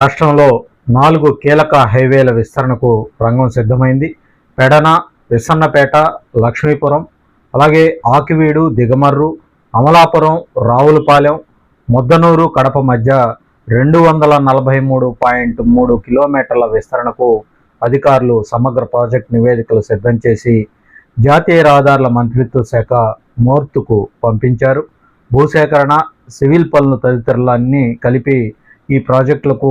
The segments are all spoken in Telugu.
రాష్ట్రంలో నాలుగు కీలక హైవేల విస్తరణకు రంగం సిద్ధమైంది. పెడన విసన్నపేట లక్ష్మీపురం అలాగే ఆకివీడు దిగమర్రు అమలాపురం రావులపాలెం ముద్దనూరు కడప మధ్య రెండు వందల నలభై మూడు పాయింట్ మూడు కిలోమీటర్ల విస్తరణకు అధికారులు సమగ్ర ప్రాజెక్ట్ నివేదికలు సిద్ధం చేసి జాతీయ రహదారుల మంత్రిత్వ శాఖ మోర్తుకు పంపించారు. భూసేకరణ సివిల్ పనులు తదితరులన్నీ కలిపి ఈ ప్రాజెక్టులకు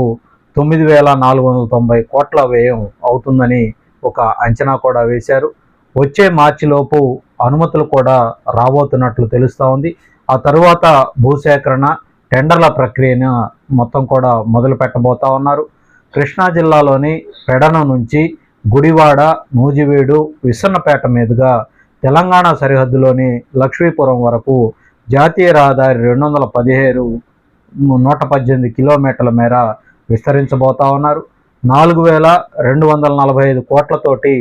తొమ్మిది వేల నాలుగు వందల తొంభై కోట్ల వ్యయం అవుతుందని ఒక అంచనా కూడా వేశారు. వచ్చే మార్చిలోపు అనుమతులు కూడా రాబోతున్నట్లు తెలుస్తూ ఉంది. ఆ తరువాత భూసేకరణ టెండర్ల ప్రక్రియను మొత్తం కూడా మొదలు పెట్టబోతా ఉన్నారు. కృష్ణా జిల్లాలోని పెడన నుంచి గుడివాడ నూజివీడు విసన్నపేట మీదుగా తెలంగాణ సరిహద్దులోని లక్ష్మీపురం వరకు జాతీయ రహదారి రెండు వందల పదిహేడు నూట పద్దెనిమిది కిలోమీటర్ల మేర విస్తరించబోతా ఉన్నారు. నాలుగు వేల రెండు వందల నలభై ఐదు కోట్లతోటి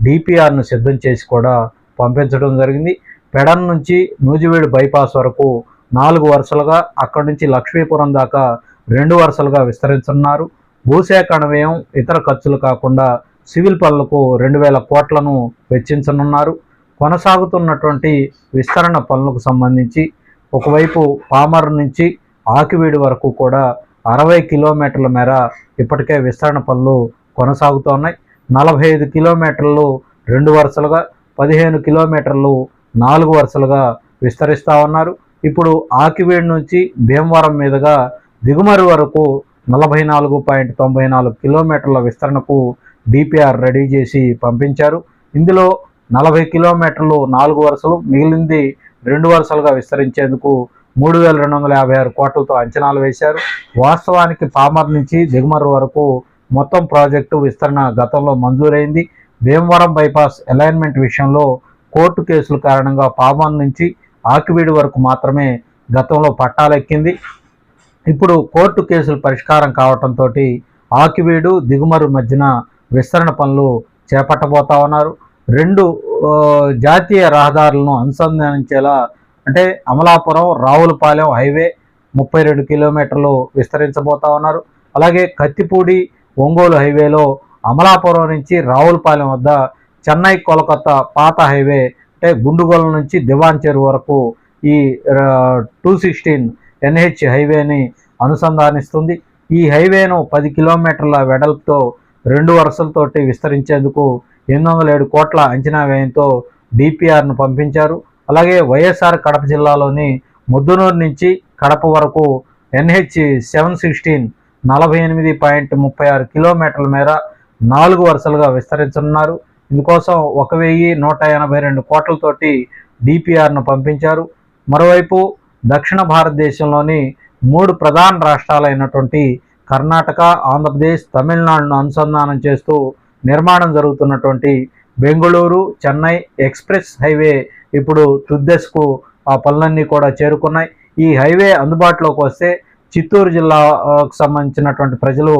డిపిఆర్ను సిద్ధం చేసి కూడా పంపించడం జరిగింది. పెడన్ నుంచి నూజివీడు బైపాస్ వరకు నాలుగు వరుసలుగా అక్కడి నుంచి లక్ష్మీపురం దాకా రెండు వరుసలుగా విస్తరించున్నారు భూసేకరణ వ్యయం ఇతర ఖర్చులు కాకుండా సివిల్ పనులకు రెండు వేల కోట్లను వెచ్చించనున్నారు. కొనసాగుతున్నటువంటి విస్తరణ పనులకు సంబంధించి ఒకవైపు పామర్ నుంచి ఆకివీడి వరకు కూడా అరవై కిలోమీటర్ల మేర ఇప్పటికే విస్తరణ పనులు కొనసాగుతున్నాయి నలభై ఐదు కిలోమీటర్లు రెండు వరుసలుగా పదిహేను కిలోమీటర్లు నాలుగు వరుసలుగా విస్తరిస్తూ ఉన్నారు. ఇప్పుడు ఆకివీడి నుంచి భీమవరం మీదుగా దిగుమరి వరకు నలభై నాలుగు పాయింట్ తొంభై నాలుగు కిలోమీటర్ల విస్తరణకు డిపిఆర్ రెడీ చేసి పంపించారు. ఇందులో నలభై కిలోమీటర్లు నాలుగు వరుసలు మిగిలింది రెండు వరుసలుగా విస్తరించేందుకు మూడు వేల రెండు వందల యాభై ఆరు కోట్లతో అంచనాలు వేశారు. వాస్తవానికి పామర్ నుంచి దిగుమరు వరకు మొత్తం ప్రాజెక్టు విస్తరణ గతంలో మంజూరైంది. భీమవరం బైపాస్ అలైన్మెంట్ విషయంలో కోర్టు కేసుల కారణంగా పామర్ నుంచి ఆకివీడి వరకు మాత్రమే గతంలో పట్టాలెక్కింది. ఇప్పుడు కోర్టు కేసులు పరిష్కారం కావటంతో ఆకివీడు దిగుమరు మధ్యన విస్తరణ పనులు చేపట్టబోతా ఉన్నారు. రెండు జాతీయ రహదారులను అనుసంధానించేలా అంటే అమలాపురం రావులపాలెం హైవే ముప్పై రెండు కిలోమీటర్లు విస్తరించబోతా ఉన్నారు. అలాగే కత్తిపూడి ఒంగోలు హైవేలో అమలాపురం నుంచి రావులపాలెం వద్ద చెన్నై కోలకత్తా పాత హైవే అంటే గుండుగోల నుంచి దివాన్ చెరువు వరకు ఈ టూ సిక్స్టీన్ ఎన్హెచ్ హైవేని అనుసంధానిస్తుంది. ఈ హైవేను పది కిలోమీటర్ల వెడల్పుతో రెండు వరుసలతోటి విస్తరించేందుకు ఎనిమిది వందల ఏడు కోట్ల అంచనా వ్యయంతో డిపిఆర్ను పంపించారు. అలాగే వైఎస్ఆర్ కడప జిల్లాలోని ముద్దునూరు నుంచి కడప వరకు ఎన్హెచ్ సెవెన్ సిక్స్టీన్ నలభై ఎనిమిది పాయింట్ ముప్పై ఆరు కిలోమీటర్ల మేర నాలుగు వరుసలుగా విస్తరించనున్నారు. ఇందుకోసం ఒక వెయ్యి నూట ఎనభై రెండు కోట్లతోటి డిపిఆర్ను పంపించారు. మరోవైపు దక్షిణ భారతదేశంలోని మూడు ప్రధాన రాష్ట్రాలైనటువంటి కర్ణాటక ఆంధ్రప్రదేశ్ తమిళనాడును అనుసంధానం చేస్తూ నిర్మాణం జరుగుతున్నటువంటి బెంగళూరు చెన్నై ఎక్స్ప్రెస్ హైవే ఇప్పుడు తుద్దెస్కు ఆ పనులన్నీ కూడా చేరుకున్నాయి. ఈ హైవే అందుబాటులోకి వస్తే చిత్తూరు జిల్లాకు సంబంధించినటువంటి ప్రజలు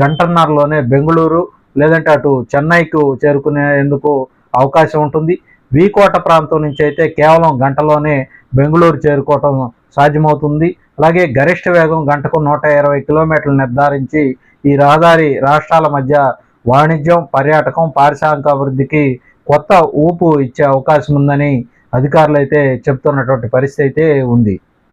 గంటన్నరలోనే బెంగళూరు లేదంటే అటు చెన్నైకు చేరుకునేందుకు అవకాశం ఉంటుంది. వీకోట ప్రాంతం నుంచి అయితే కేవలం గంటలోనే బెంగళూరు చేరుకోవటం సాధ్యమవుతుంది. అలాగే గరిష్ట వేగం గంటకు నూట ఇరవై కిలోమీటర్లు నిర్ధారించి ఈ రహదారి రాష్ట్రాల మధ్య వాణిజ్యం పర్యాటకం పారిశ్రామిక అభివృద్ధికి కొత్త ఊపు ఇచ్చే అవకాశం ఉందని అధికారులు అయితే చెప్తున్నటువంటి పరిస్థితి అయితే ఉంది.